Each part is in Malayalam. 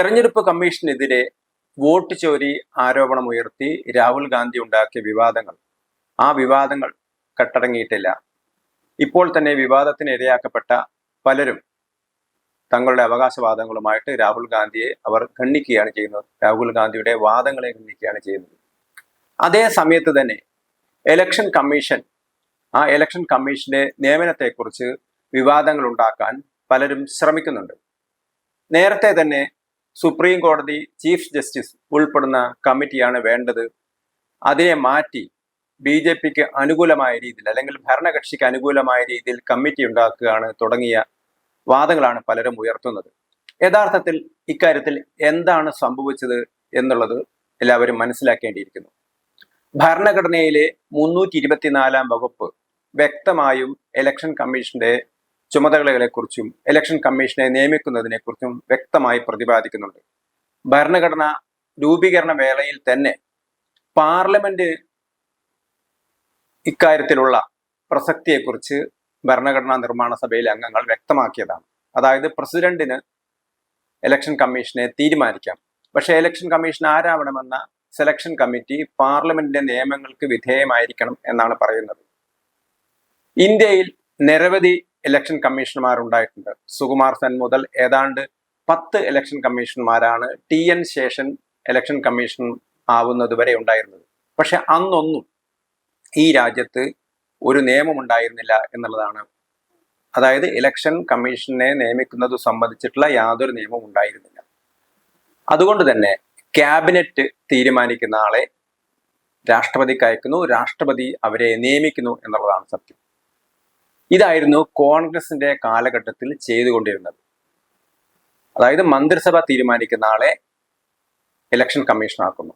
തെരഞ്ഞെടുപ്പ് കമ്മീഷനെതിരെ വോട്ട് ചോരി ആരോപണം ഉയർത്തി രാഹുൽ ഗാന്ധി ഉണ്ടാക്കിയ വിവാദങ്ങൾ. ആ വിവാദങ്ങൾ കട്ടടങ്ങിയിട്ടില്ല. ഇപ്പോൾ തന്നെ വിവാദത്തിന് ഇരയാക്കപ്പെട്ട പലരും തങ്ങളുടെ അവകാശവാദങ്ങളുമായിട്ട് രാഹുൽ ഗാന്ധിയെ അവർ ഖണ്ഡിക്കുകയാണ് ചെയ്യുന്നത്. രാഹുൽ ഗാന്ധിയുടെ വാദങ്ങളെ ഖണ്ഡിക്കുകയാണ് ചെയ്യുന്നത്. അതേ സമയത്ത് തന്നെ എലക്ഷൻ കമ്മീഷൻ ആ എലക്ഷൻ കമ്മീഷന്റെ നിയമനത്തെക്കുറിച്ച് വിവാദങ്ങൾ ഉണ്ടാക്കാൻ പലരും ശ്രമിക്കുന്നുണ്ട്. നേരത്തെ തന്നെ സുപ്രീം കോടതി ചീഫ് ജസ്റ്റിസ് ഉൾപ്പെടുന്ന കമ്മിറ്റിയാണ് വേണ്ടത്. അതിനെ മാറ്റി ബി ജെ പിക്ക് അനുകൂലമായ രീതിയിൽ അല്ലെങ്കിൽ ഭരണകക്ഷിക്ക് അനുകൂലമായ രീതിയിൽ കമ്മിറ്റി ഉണ്ടാക്കുകയാണ് തുടങ്ങിയ വാദങ്ങളാണ് പലരും ഉയർത്തുന്നത്. യഥാർത്ഥത്തിൽ ഇക്കാര്യത്തിൽ എന്താണ് സംഭവിച്ചത് എന്നുള്ളത് എല്ലാവരും മനസ്സിലാക്കേണ്ടിയിരിക്കുന്നു. ഭരണഘടനയിലെ മുന്നൂറ്റി ഇരുപത്തിനാലാം വകുപ്പ് വ്യക്തമായും ഇലക്ഷൻ കമ്മീഷന്റെ ചുമതലകളെക്കുറിച്ചും ഇലക്ഷൻ കമ്മീഷനെ നിയമിക്കുന്നതിനെക്കുറിച്ചും വ്യക്തമായി പ്രതിപാദിക്കുന്നുണ്ട്. ഭരണഘടന രൂപീകരണ വേളയിൽ തന്നെ പാർലമെന്റ് ഇക്കാര്യത്തിലുള്ള പ്രസക്തിയെക്കുറിച്ച് ഭരണഘടനാ നിർമ്മാണ സഭയിലെ അംഗങ്ങൾ വ്യക്തമാക്കിയതാണ്. അതായത് പ്രസിഡന്റിന് ഇലക്ഷൻ കമ്മീഷനെ തീരുമാനിക്കാം. പക്ഷേ ഇലക്ഷൻ കമ്മീഷൻ ആരാവണമെന്ന സെലക്ഷൻ കമ്മിറ്റി പാർലമെന്റിന്റെ നിയമങ്ങൾക്ക് വിധേയമായിരിക്കണം എന്നാണ് പറയുന്നത്. ഇന്ത്യയിൽ നിരവധി ഇലക്ഷൻ കമ്മീഷണർമാരുണ്ടായിട്ടുണ്ട് സുകുമാർ സെൻ മുതൽ ഏതാണ്ട് പത്ത് election കമ്മീഷണർമാരാണ് T N Seshan election commission ആവുന്നത് വരെ ഉണ്ടായിരുന്നത്. പക്ഷെ അന്നൊന്നും ഈ രാജ്യത്ത് ഒരു നിയമം ഉണ്ടായിരുന്നില്ല എന്നുള്ളതാണ്. അതായത് ഇലക്ഷൻ കമ്മീഷനെ നിയമിക്കുന്നത് സംബന്ധിച്ചിട്ടുള്ള യാതൊരു നിയമവും ഉണ്ടായിരുന്നില്ല. അതുകൊണ്ട് തന്നെ ക്യാബിനറ്റ് തീരുമാനിക്കുന്ന ആളെ രാഷ്ട്രപതിക്ക് അയക്കുന്നു. രാഷ്ട്രപതി അവരെ നിയമിക്കുന്നു എന്നുള്ളതാണ് സത്യം. ഇതായിരുന്നു കോൺഗ്രസിന്റെ കാലഘട്ടത്തിൽ ചെയ്തുകൊണ്ടിരുന്നത്. അതായത് മന്ത്രിസഭ തീരുമാനിക്കുന്ന ആളെ ഇലക്ഷൻ കമ്മീഷൻ ആക്കുന്നു.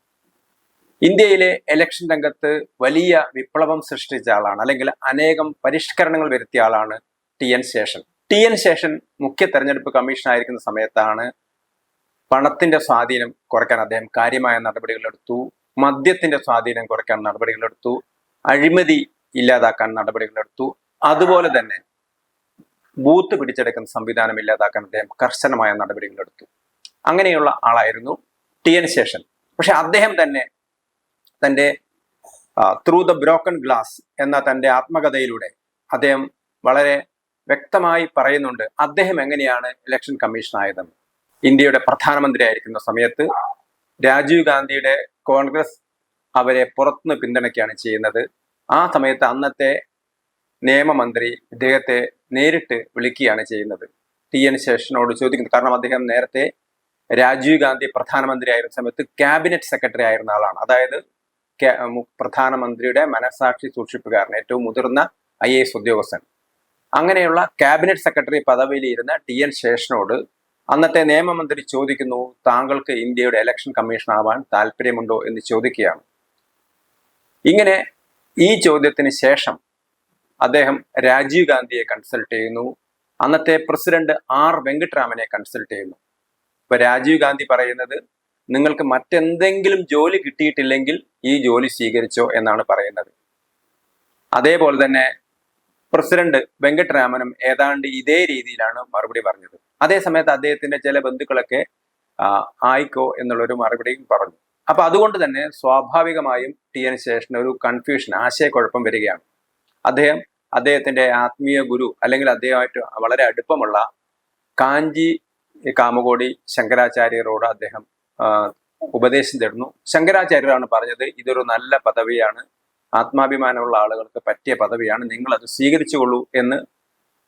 ഇന്ത്യയിലെ ഇലക്ഷൻ രംഗത്ത് വലിയ വിപ്ലവം സൃഷ്ടിച്ച ആളാണ് അല്ലെങ്കിൽ അനേകം പരിഷ്കരണങ്ങൾ വരുത്തിയ ആളാണ് T N Seshan. T N Seshan മുഖ്യ തെരഞ്ഞെടുപ്പ് കമ്മീഷൻ ആയിരിക്കുന്ന സമയത്താണ് പണത്തിന്റെ സ്വാധീനം കുറയ്ക്കാൻ അദ്ദേഹം കാര്യമായ നടപടികളെടുത്തു മദ്യത്തിന്റെ സ്വാധീനം കുറയ്ക്കാൻ നടപടികളെടുത്തു അഴിമതി ഇല്ലാതാക്കാൻ നടപടികളെടുത്തു അതുപോലെ തന്നെ ബൂത്ത് പിടിച്ചെടുക്കുന്ന സംവിധാനം ഇല്ലാതാക്കാൻ അദ്ദേഹം കർശനമായ നടപടികളെടുത്തു അങ്ങനെയുള്ള ആളായിരുന്നു ടി എൻ ശേഷൻ. പക്ഷെ അദ്ദേഹം തന്നെ തന്റെ ത്രൂ ദ ബ്രോക്കൺ ഗ്ലാസ് എന്ന തന്റെ ആത്മകഥയിലൂടെ അദ്ദേഹം വളരെ വ്യക്തമായി പറയുന്നുണ്ട് അദ്ദേഹം എങ്ങനെയാണ് ഇലക്ഷൻ കമ്മീഷൻ ആയതെന്ന്. ഇന്ത്യയുടെ പ്രധാനമന്ത്രിയായിരിക്കുന്ന സമയത്ത് രാജീവ് ഗാന്ധിയുടെ കോൺഗ്രസ് അവരെ പുറത്തുനിന്ന് പിന്തുണയ്ക്കുകയാണ് ചെയ്യുന്നത്. ആ സമയത്ത് അന്നത്തെ നിയമമന്ത്രി ഇദ്ദേഹത്തെ നേരിട്ട് വിളിക്കുകയാണ് ചെയ്യുന്നത്. ടി. എൻ. ശേഷനോട് ചോദിക്കുന്നത് കാരണം അദ്ദേഹം നേരത്തെ രാജീവ് ഗാന്ധി പ്രധാനമന്ത്രി ആയിരുന്ന സമയത്ത് ക്യാബിനറ്റ് സെക്രട്ടറി ആയിരുന്ന ആളാണ്. അതായത് പ്രധാനമന്ത്രിയുടെ മനസാക്ഷി സൂക്ഷിപ്പുകാരൻ ഏറ്റവും മുതിർന്ന ഐ എ എസ് ഉദ്യോഗസ്ഥൻ. അങ്ങനെയുള്ള ക്യാബിനറ്റ് സെക്രട്ടറി പദവിയിലിരുന്ന ടി. എൻ. ശേഷനോട് അന്നത്തെ നിയമമന്ത്രി ചോദിക്കുന്നു താങ്കൾക്ക് ഇന്ത്യയുടെ ഇലക്ഷൻ കമ്മീഷൻ ആവാൻ താല്പര്യമുണ്ടോ? എന്ന് ചോദിക്കുകയാണ്. ഇങ്ങനെ ഈ ചോദ്യത്തിന് ശേഷം അദ്ദേഹം രാജീവ് ഗാന്ധിയെ കൺസൾട്ട് ചെയ്യുന്നു. അന്നത്തെ പ്രസിഡന്റ് ആർ വെങ്കട്ടരാമനെ കൺസൾട്ട് ചെയ്യുന്നു. ഇപ്പൊ രാജീവ് ഗാന്ധി പറയുന്നത് നിങ്ങൾക്ക് മറ്റെന്തെങ്കിലും ജോലി കിട്ടിയിട്ടില്ലെങ്കിൽ ഈ ജോലി സ്വീകരിച്ചോ എന്നാണ് പറയുന്നത്. അതേപോലെ തന്നെ പ്രസിഡന്റ് വെങ്കട്ടരാമനും ഏതാണ്ട് ഇതേ രീതിയിലാണ് മറുപടി പറഞ്ഞത്. അതേ സമയത്ത് അദ്ദേഹത്തിന്റെ ചില ബന്ധുക്കളൊക്കെ ആയിക്കോ എന്നുള്ളൊരു മറുപടിയും പറഞ്ഞു. അപ്പൊ അതുകൊണ്ട് തന്നെ സ്വാഭാവികമായും ടി എൻ ശേഷൻ ഒരു കൺഫ്യൂഷൻ ആശയക്കുഴപ്പം വരികയാണ്. അദ്ദേഹം അദ്ദേഹത്തിന്റെ ആത്മീയ ഗുരു അല്ലെങ്കിൽ അദ്ദേഹമായിട്ട് വളരെ അടുപ്പമുള്ള കാഞ്ചി കാമകോടി ശങ്കരാചാര്യരോട് അദ്ദേഹം ഉപദേശം തരുന്നു ശങ്കരാചാര്യരാണ് പറഞ്ഞത് ഇതൊരു നല്ല പദവിയാണ്. ആത്മാഭിമാനമുള്ള ആളുകൾക്ക് പറ്റിയ പദവിയാണ്. നിങ്ങൾ അത് സ്വീകരിച്ചുകൊള്ളൂ എന്ന്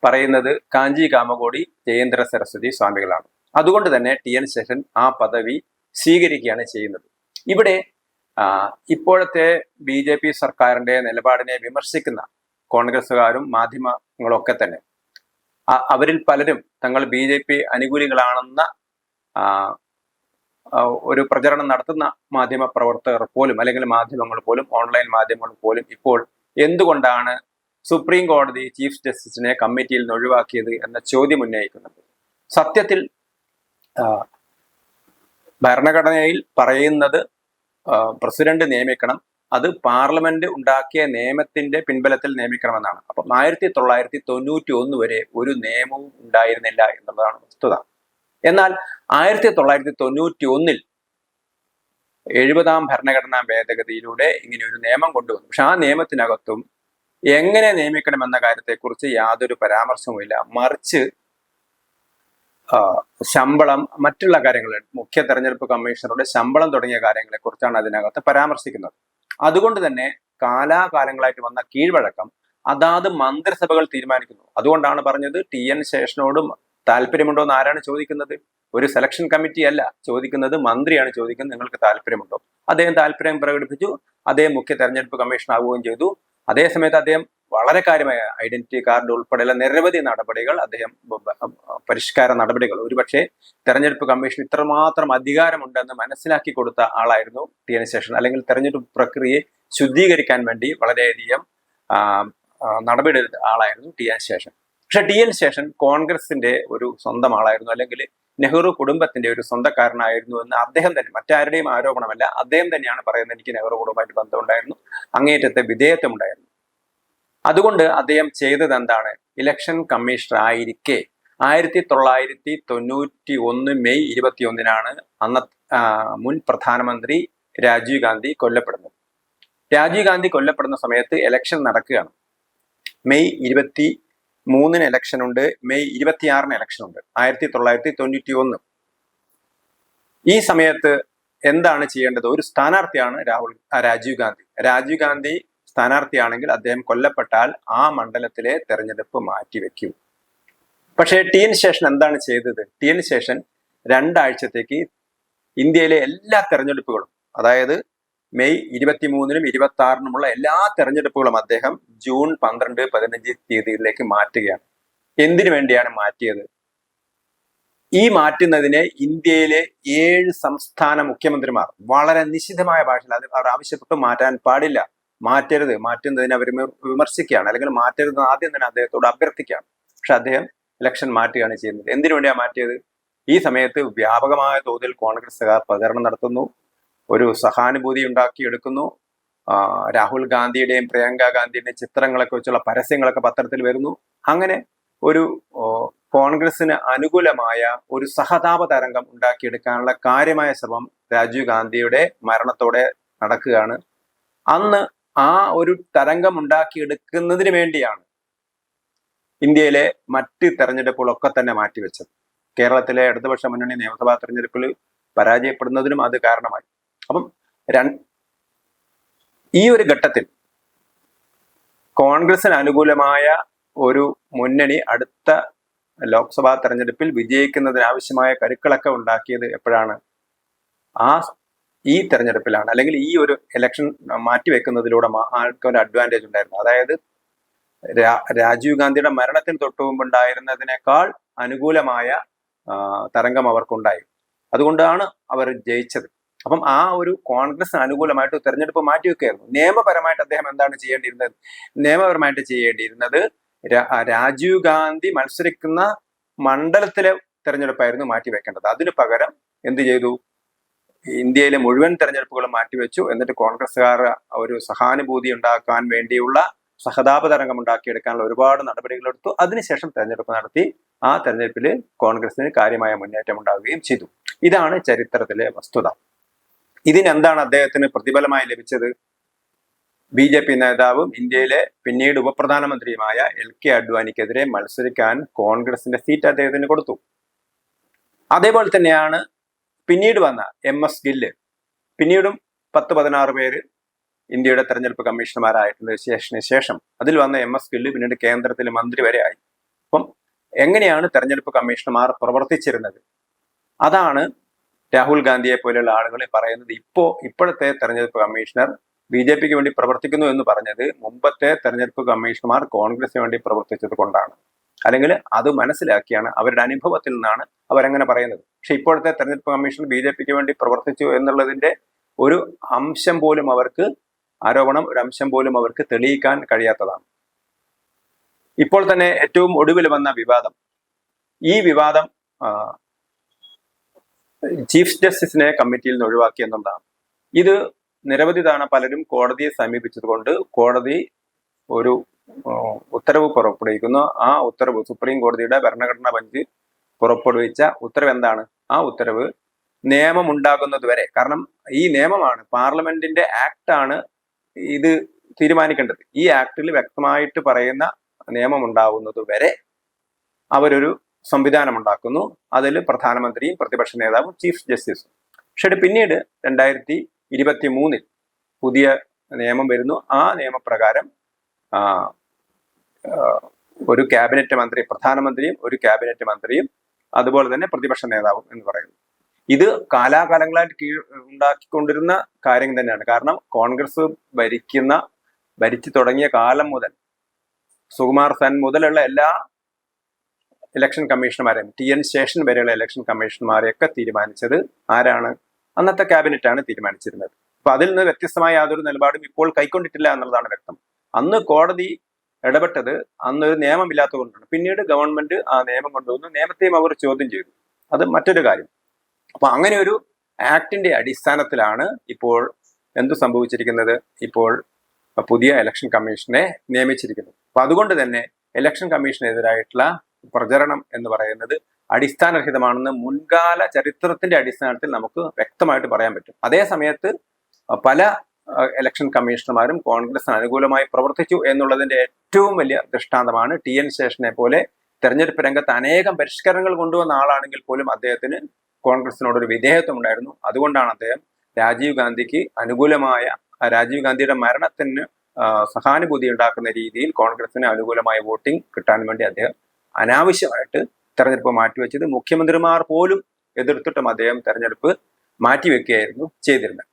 പറയുന്നത് കാഞ്ചി കാമകോടി ജയേന്ദ്ര സരസ്വതി സ്വാമികളാണ്. അതുകൊണ്ട് തന്നെ ടി എൻ ശേഷൻ ആ പദവി സ്വീകരിക്കുകയാണ് ചെയ്യുന്നത്. ഇവിടെ ഇപ്പോഴത്തെ ബി ജെ പി സർക്കാരിന്റെ നിലപാടിനെ വിമർശിക്കുന്ന കോൺഗ്രസ്സുകാരും മാധ്യമങ്ങളൊക്കെ തന്നെ. അവരിൽ പലരും തങ്ങൾ ബി ജെ പി അനുകൂലികളാണെന്ന ഒരു പ്രചരണം നടത്തുന്ന മാധ്യമ പ്രവർത്തകർ പോലും അല്ലെങ്കിൽ മാധ്യമങ്ങൾ പോലും ഓൺലൈൻ മാധ്യമങ്ങൾ പോലും ഇപ്പോൾ എന്തുകൊണ്ടാണ് സുപ്രീം കോടതി ചീഫ് ജസ്റ്റിസിനെ കമ്മിറ്റിയിൽ നിന്ന് ഒഴിവാക്കിയത് എന്ന ചോദ്യം ഉന്നയിക്കുന്നുണ്ട് സത്യത്തിൽ ഭരണഘടനയിൽ പറയുന്നത് പ്രസിഡന്റ് നിയമിക്കണം അത് പാർലമെന്റ് ഉണ്ടാക്കിയ നിയമത്തിന്റെ പിൻബലത്തിൽ നിയമിക്കണമെന്നാണ്. അപ്പം ആയിരത്തി തൊള്ളായിരത്തി തൊണ്ണൂറ്റി ഒന്ന് വരെ ഒരു നിയമവും ഉണ്ടായിരുന്നില്ല എന്നുള്ളതാണ് വസ്തുത. എന്നാൽ ആയിരത്തി തൊള്ളായിരത്തി തൊണ്ണൂറ്റി ഒന്നിൽ എഴുപതാം ഭരണഘടനാ ഭേദഗതിയിലൂടെ ഇങ്ങനെ ഒരു നിയമം കൊണ്ടുവന്നു. പക്ഷെ ആ നിയമത്തിനകത്തും എങ്ങനെ നിയമിക്കണമെന്ന കാര്യത്തെക്കുറിച്ച് യാതൊരു പരാമർശവുമില്ല മറിച്ച് ശമ്പളം മറ്റുള്ള കാര്യങ്ങൾ മുഖ്യ തെരഞ്ഞെടുപ്പ് കമ്മീഷണറുടെ ശമ്പളം തുടങ്ങിയ കാര്യങ്ങളെ കുറിച്ചാണ് അതിനകത്ത് പരാമർശിക്കുന്നത്. അതുകൊണ്ട് തന്നെ കാലാകാലങ്ങളായിട്ട് വന്ന കീഴ്വഴക്കം അതാത് മന്ത്രിസഭകൾ തീരുമാനിക്കുന്നു. അതുകൊണ്ടാണ് പറഞ്ഞത് ടി എൻ ശേഷനോടും താല്പര്യമുണ്ടോ എന്ന് ആരാണ് ചോദിക്കുന്നത്? ഒരു സെലക്ഷൻ കമ്മിറ്റി അല്ല ചോദിക്കുന്നത് മന്ത്രിയാണ് ചോദിക്കുന്നത് നിങ്ങൾക്ക് താല്പര്യമുണ്ടോ? അദ്ദേഹം താല്പര്യം പ്രകടിപ്പിച്ചു അദ്ദേഹം മുഖ്യ തെരഞ്ഞെടുപ്പ് കമ്മീഷൻ ആവുകയും ചെയ്തു. അതേസമയത്ത് അദ്ദേഹം വളരെ കാര്യമായ ഐഡന്റിറ്റി കാർഡ് ഉൾപ്പെടെയുള്ള നിരവധി നടപടികൾ അദ്ദേഹം പരിഷ്കാര നടപടികൾ. ഒരുപക്ഷെ തെരഞ്ഞെടുപ്പ് കമ്മീഷൻ ഇത്രമാത്രം അധികാരമുണ്ടെന്ന് മനസ്സിലാക്കി കൊടുത്ത ആളായിരുന്നു ടി എൻ ശേഷൻ. അല്ലെങ്കിൽ തെരഞ്ഞെടുപ്പ് പ്രക്രിയയെ ശുദ്ധീകരിക്കാൻ വേണ്ടി വളരെയധികം നടപടിയെടുത്ത ആളായിരുന്നു ടി എൻ ശേഷൻ. പക്ഷെ ടി എൻ ശേഷൻ കോൺഗ്രസിന്റെ ഒരു സ്വന്തം ആളായിരുന്നു. അല്ലെങ്കിൽ നെഹ്റു കുടുംബത്തിന്റെ ഒരു സ്വന്തക്കാരനായിരുന്നു എന്ന് അദ്ദേഹം തന്നെ മറ്റാരുടെയും ആരോപണമല്ല അദ്ദേഹം തന്നെയാണ് പറയുന്നത് എനിക്ക് നെഹ്റു കുടുംബമായിട്ട് ബന്ധമുണ്ടായിരുന്നു അങ്ങേയറ്റത്തെ വിധേയത്വമുണ്ടായിരുന്നു. അതുകൊണ്ട് അദ്ദേഹം ചെയ്തത് എന്താണ്? ഇലക്ഷൻ കമ്മീഷണർ ആയിരിക്കെ. ആയിരത്തി തൊള്ളായിരത്തി തൊണ്ണൂറ്റി ഒന്ന് മെയ് ഇരുപത്തി ഒന്നിനാണ് അന്ന മുൻ പ്രധാനമന്ത്രി രാജീവ് ഗാന്ധി കൊല്ലപ്പെടുന്നത്. രാജീവ് ഗാന്ധി കൊല്ലപ്പെടുന്ന സമയത്ത് ഇലക്ഷൻ നടക്കുകയാണ്. മെയ് ഇരുപത്തി മൂന്നിന് ഇലക്ഷൻ ഉണ്ട് മെയ് ഇരുപത്തിയാറിന് ഇലക്ഷൻ ഉണ്ട്. ആയിരത്തി തൊള്ളായിരത്തി തൊണ്ണൂറ്റി ഒന്ന് ഈ സമയത്ത് എന്താണ് ചെയ്യേണ്ടത്? ഒരു സ്ഥാനാർത്ഥിയാണ് രാഹുൽ രാജീവ് ഗാന്ധി. രാജീവ് ഗാന്ധി സ്ഥാനാർത്ഥിയാണെങ്കിൽ അദ്ദേഹം കൊല്ലപ്പെട്ടാൽ ആ മണ്ഡലത്തിലെ തെരഞ്ഞെടുപ്പ് മാറ്റിവെക്കും. പക്ഷേ ടി എൻ ശേഷൻ എന്താണ് ചെയ്തത്? ടി എൻ ശേഷൻ രണ്ടാഴ്ചത്തേക്ക് ഇന്ത്യയിലെ എല്ലാ തെരഞ്ഞെടുപ്പുകളും അതായത് മെയ് ഇരുപത്തിമൂന്നിനും ഇരുപത്തി ആറിനുമുള്ള എല്ലാ തെരഞ്ഞെടുപ്പുകളും അദ്ദേഹം ജൂൺ പന്ത്രണ്ട് പതിനഞ്ച് തീയതിയിലേക്ക് മാറ്റുകയാണ്. എന്തിനു വേണ്ടിയാണ് മാറ്റിയത്? ഈ മാറ്റുന്നതിനെ ഇന്ത്യയിലെ ഏഴ് സംസ്ഥാന മുഖ്യമന്ത്രിമാർ വളരെ നിശിതമായ ഭാഷയിൽ അത് അവർ ആവശ്യപ്പെട്ട് മാറ്റാൻ പാടില്ല. മാറ്റരുത് മാറ്റുന്നതിനെ അവർ വിമർശിക്കുകയാണ്. അല്ലെങ്കിൽ മാറ്റരുത് ആദ്യം തന്നെ അദ്ദേഹത്തോട് അഭ്യർത്ഥിക്കുകയാണ്. പക്ഷെ അദ്ദേഹം ഇലക്ഷൻ മാറ്റുകയാണ് ചെയ്യുന്നത്. എന്തിനു വേണ്ടിയാണ് മാറ്റിയത്? ഈ സമയത്ത് വ്യാപകമായ തോതിൽ കോൺഗ്രസ്സുകാർ പ്രചരണം നടത്തുന്നു. ഒരു സഹാനുഭൂതി ഉണ്ടാക്കിയെടുക്കുന്നു. രാഹുൽ ഗാന്ധിയുടെയും പ്രിയങ്ക ഗാന്ധിയുടെയും ചിത്രങ്ങളൊക്കെ വെച്ചുള്ള പരസ്യങ്ങളൊക്കെ പത്രത്തിൽ വരുന്നു. അങ്ങനെ ഒരു കോൺഗ്രസിന് അനുകൂലമായ ഒരു സഹതാപ തരംഗം ഉണ്ടാക്കിയെടുക്കാനുള്ള കാര്യമായ ശ്രമം രാജീവ് ഗാന്ധിയുടെ മരണത്തോടെ നടക്കുകയാണ്. അന്ന് ആ ഒരു തരംഗം ഉണ്ടാക്കിയെടുക്കുന്നതിന് വേണ്ടിയാണ് ഇന്ത്യയിലെ മറ്റ് തെരഞ്ഞെടുപ്പുകളൊക്കെ തന്നെ മാറ്റിവെച്ചത്. കേരളത്തിലെ ഇടതുപക്ഷ മുന്നണി നിയമസഭാ തെരഞ്ഞെടുപ്പിൽ പരാജയപ്പെടുന്നതിനും അത് കാരണമായി. അപ്പം ഈ ഒരു ഘട്ടത്തിൽ കോൺഗ്രസിന് അനുകൂലമായ ഒരു മുന്നണി അടുത്ത ലോക്സഭാ തെരഞ്ഞെടുപ്പിൽ വിജയിക്കുന്നതിനാവശ്യമായ കരുക്കളൊക്കെ ഉണ്ടാക്കിയത് എപ്പോഴാണ്? ആ ഈ തെരഞ്ഞെടുപ്പിലാണ് അല്ലെങ്കിൽ ഈ ഒരു ഇലക്ഷൻ മാറ്റിവെക്കുന്നതിലൂടെ ആൾക്ക് ഒരു അഡ്വാന്റേജ് ഉണ്ടായിരുന്നു. അതായത് രാജീവ് ഗാന്ധിയുടെ മരണത്തിന് തൊട്ടു മുമ്പുണ്ടായിരുന്നതിനേക്കാൾ അനുകൂലമായ തരംഗം അവർക്കുണ്ടായി. അതുകൊണ്ടാണ് അവർ ജയിച്ചത്. അപ്പം ആ ഒരു കോൺഗ്രസ് അനുകൂലമായിട്ട് തെരഞ്ഞെടുപ്പ് മാറ്റിവെക്കുകയായിരുന്നു. നിയമപരമായിട്ട് അദ്ദേഹം എന്താണ് ചെയ്യേണ്ടിയിരുന്നത്? നിയമപരമായിട്ട് ചെയ്യേണ്ടിയിരുന്നത് രാജീവ് ഗാന്ധി മത്സരിക്കുന്ന മണ്ഡലത്തിലെ തെരഞ്ഞെടുപ്പായിരുന്നു മാറ്റിവെക്കേണ്ടത്. അതിനു പകരം എന്ത് ചെയ്തു? ഇന്ത്യയിലെ മുഴുവൻ തെരഞ്ഞെടുപ്പുകളും മാറ്റിവെച്ചു. എന്നിട്ട് കോൺഗ്രസ്സുകാർ ഒരു സഹാനുഭൂതി ഉണ്ടാക്കാൻ വേണ്ടിയുള്ള സഹതാപ തരംഗം ഉണ്ടാക്കിയെടുക്കാനുള്ള ഒരുപാട് നടപടികൾ എടുത്തു. അതിനുശേഷം തെരഞ്ഞെടുപ്പ് നടത്തി. ആ തെരഞ്ഞെടുപ്പിൽ കോൺഗ്രസിന് കാര്യമായ മുന്നേറ്റം ഉണ്ടാവുകയും ചെയ്തു. ഇതാണ് ചരിത്രത്തിലെ വസ്തുത. ഇതിനെന്താണ് അദ്ദേഹത്തിന് പ്രതിഫലമായി ലഭിച്ചത്? ബി ജെ പി നേതാവും ഇന്ത്യയിലെ പിന്നീട് ഉപപ്രധാനമന്ത്രിയുമായ എൽ കെ അഡ്വാനിക്കെതിരെ മത്സരിക്കാൻ കോൺഗ്രസിന്റെ സീറ്റ് അദ്ദേഹത്തിന് കൊടുത്തു. അതേപോലെ തന്നെയാണ് പിന്നീട് വന്ന എം എസ് ഗില്ല്. പിന്നീടും പത്ത് പതിനാറ് പേര് ഇന്ത്യയുടെ തെരഞ്ഞെടുപ്പ് കമ്മീഷണർമാരായിട്ടുള്ള ശേഷന് ശേഷം അതിൽ വന്ന എം എസ് ഗില്ല് പിന്നീട് കേന്ദ്രത്തിലെ മന്ത്രി വരെ ആയി. അപ്പം എങ്ങനെയാണ് തെരഞ്ഞെടുപ്പ് കമ്മീഷണർമാർ പ്രവർത്തിച്ചിരുന്നത്? അതാണ് രാഹുൽ ഗാന്ധിയെ പോലെയുള്ള ആളുകളെ പറയുന്നത് ഇപ്പോ ഇപ്പോഴത്തെ തെരഞ്ഞെടുപ്പ് കമ്മീഷണർ ബി ജെ പിക്ക് വേണ്ടി പ്രവർത്തിക്കുന്നു എന്ന് പറഞ്ഞത് മുമ്പത്തെ തെരഞ്ഞെടുപ്പ് കമ്മീഷണർമാർ കോൺഗ്രസിന് വേണ്ടി പ്രവർത്തിച്ചത് കൊണ്ടാണ്. അല്ലെങ്കിൽ അത് മനസ്സിലാക്കിയാണ് അവരുടെ അനുഭവത്തിൽ നിന്നാണ് അവരങ്ങനെ പറയുന്നത്. പക്ഷെ ഇപ്പോഴത്തെ തെരഞ്ഞെടുപ്പ് കമ്മീഷൻ ബി ജെ പിക്ക് വേണ്ടി പ്രവർത്തിച്ചു എന്നുള്ളതിന്റെ ഒരു അംശം പോലും അവർക്ക് ആരോപണം ഒരു അംശം പോലും അവർക്ക് തെളിയിക്കാൻ കഴിയാത്തതാണ്. ഇപ്പോൾ തന്നെ ഏറ്റവും ഒടുവിൽ വന്ന വിവാദം. ഈ വിവാദം ചീഫ് ജസ്റ്റിസിനെ കമ്മിറ്റിയിൽ നിന്ന് ഒഴിവാക്കി എന്നുള്ളതാണ്. ഇത് നിരവധി തവണ പലരും കോടതിയെ സമീപിച്ചതുകൊണ്ട് കോടതി ഒരു ഉത്തരവ് പുറപ്പെടുവിക്കുന്നു. ആ ഉത്തരവ് സുപ്രീം കോടതിയുടെ ഭരണഘടനാ ബെഞ്ച് പുറപ്പെടുവിച്ച ഉത്തരവ് എന്താണ്? ആ ഉത്തരവ് നിയമം ഉണ്ടാകുന്നത് വരെ കാരണം ഈ നിയമമാണ് പാർലമെന്റിന്റെ ആക്ട് ആണ് ഇത് തീരുമാനിക്കേണ്ടത്. ഈ ആക്ടിൽ വ്യക്തമായിട്ട് പറയുന്ന നിയമം ഉണ്ടാകുന്നതുവരെ അവരൊരു സംവിധാനം ഉണ്ടാക്കുന്നു അതിൽ പ്രധാനമന്ത്രിയും പ്രതിപക്ഷ നേതാവും ചീഫ് ജസ്റ്റിസും. പക്ഷേ പിന്നീട് രണ്ടായിരത്തി ഇരുപത്തി മൂന്നിൽ പുതിയ നിയമം വരുന്നു. ആ നിയമപ്രകാരം ഒരു ക്യാബിനറ്റ് മന്ത്രി പ്രധാനമന്ത്രിയും ഒരു ക്യാബിനറ്റ് മന്ത്രിയും അതുപോലെ തന്നെ പ്രതിപക്ഷ നേതാവും എന്ന് പറയുന്നു. ഇത് കാലാകാലങ്ങളായിട്ട് കീഴ് ഉണ്ടാക്കിക്കൊണ്ടിരുന്ന കാര്യം തന്നെയാണ്. കാരണം കോൺഗ്രസ് ഭരിക്കുന്ന ഭരിച്ചു തുടങ്ങിയ കാലം മുതൽ സുകുമാർ സെൻ മുതലുള്ള എല്ലാ ഇലക്ഷൻ കമ്മീഷണർമാരെയും ടി എൻ ശേഷൻ വരെയുള്ള ഇലക്ഷൻ കമ്മീഷണർമാരെയൊക്കെ തീരുമാനിച്ചത് ആരാണ്? അന്നത്തെ ക്യാബിനറ്റാണ് തീരുമാനിച്ചിരുന്നത്. അപ്പൊ അതിൽ നിന്ന് വ്യത്യസ്തമായ യാതൊരു നിലപാടും ഇപ്പോൾ കൈക്കൊണ്ടിട്ടില്ല എന്നുള്ളതാണ് വ്യക്തം. അന്ന് കോടതി ഇടപെട്ടത് അന്നൊരു നിയമമില്ലാത്തത് കൊണ്ടാണ് പിന്നീട് ഗവൺമെന്റ് ആ നിയമം കൊണ്ടുവന്നു നിയമത്തെയും അവർ ചോദ്യം ചെയ്തു. അത് മറ്റൊരു കാര്യം. അപ്പൊ അങ്ങനെ ഒരു ആക്ടിന്റെ അടിസ്ഥാനത്തിലാണ് ഇപ്പോൾ എന്തു സംഭവിച്ചിരിക്കുന്നത്? ഇപ്പോൾ പുതിയ ഇലക്ഷൻ കമ്മീഷനെ നിയമിച്ചിരിക്കുന്നത്. അപ്പൊ അതുകൊണ്ട് തന്നെ ഇലക്ഷൻ കമ്മീഷനെതിരായിട്ടുള്ള പ്രചരണം എന്ന് പറയുന്നത് അടിസ്ഥാനരഹിതമാണെന്ന് മുൻകാല ചരിത്രത്തിന്റെ അടിസ്ഥാനത്തിൽ നമുക്ക് വ്യക്തമായിട്ട് പറയാൻ പറ്റും. അതേ സമയത്ത് പല ഇലക്ഷൻ കമ്മീഷണർമാരും കോൺഗ്രസിന് അനുകൂലമായി പ്രവർത്തിച്ചു എന്നുള്ളതിന്റെ ഏറ്റവും വലിയ ദൃഷ്ടാന്തമാണ് ടി എൻ ശേഷനെ പോലെ തെരഞ്ഞെടുപ്പ് രംഗത്ത് അനേകം പരിഷ്കരണങ്ങൾ കൊണ്ടുവന്ന ആളാണെങ്കിൽ പോലും അദ്ദേഹത്തിന് കോൺഗ്രസിനോട് ഒരു വിധേയത്വം ഉണ്ടായിരുന്നു അതുകൊണ്ടാണ് അദ്ദേഹം രാജീവ് ഗാന്ധിക്ക് അനുകൂലമായ രാജീവ് ഗാന്ധിയുടെ മരണത്തിന് സഹാനുഭൂതി ഉണ്ടാക്കുന്ന രീതിയിൽ കോൺഗ്രസിന് അനുകൂലമായ വോട്ടിംഗ് കിട്ടാൻ വേണ്ടി അദ്ദേഹം അനാവശ്യമായിട്ട് തെരഞ്ഞെടുപ്പ് മാറ്റിവെച്ചത് മുഖ്യമന്ത്രിമാർ പോലും എതിർത്തിട്ടും അദ്ദേഹം തെരഞ്ഞെടുപ്പ് മാറ്റിവെക്കുകയായിരുന്നു ചെയ്തിരുന്നത്.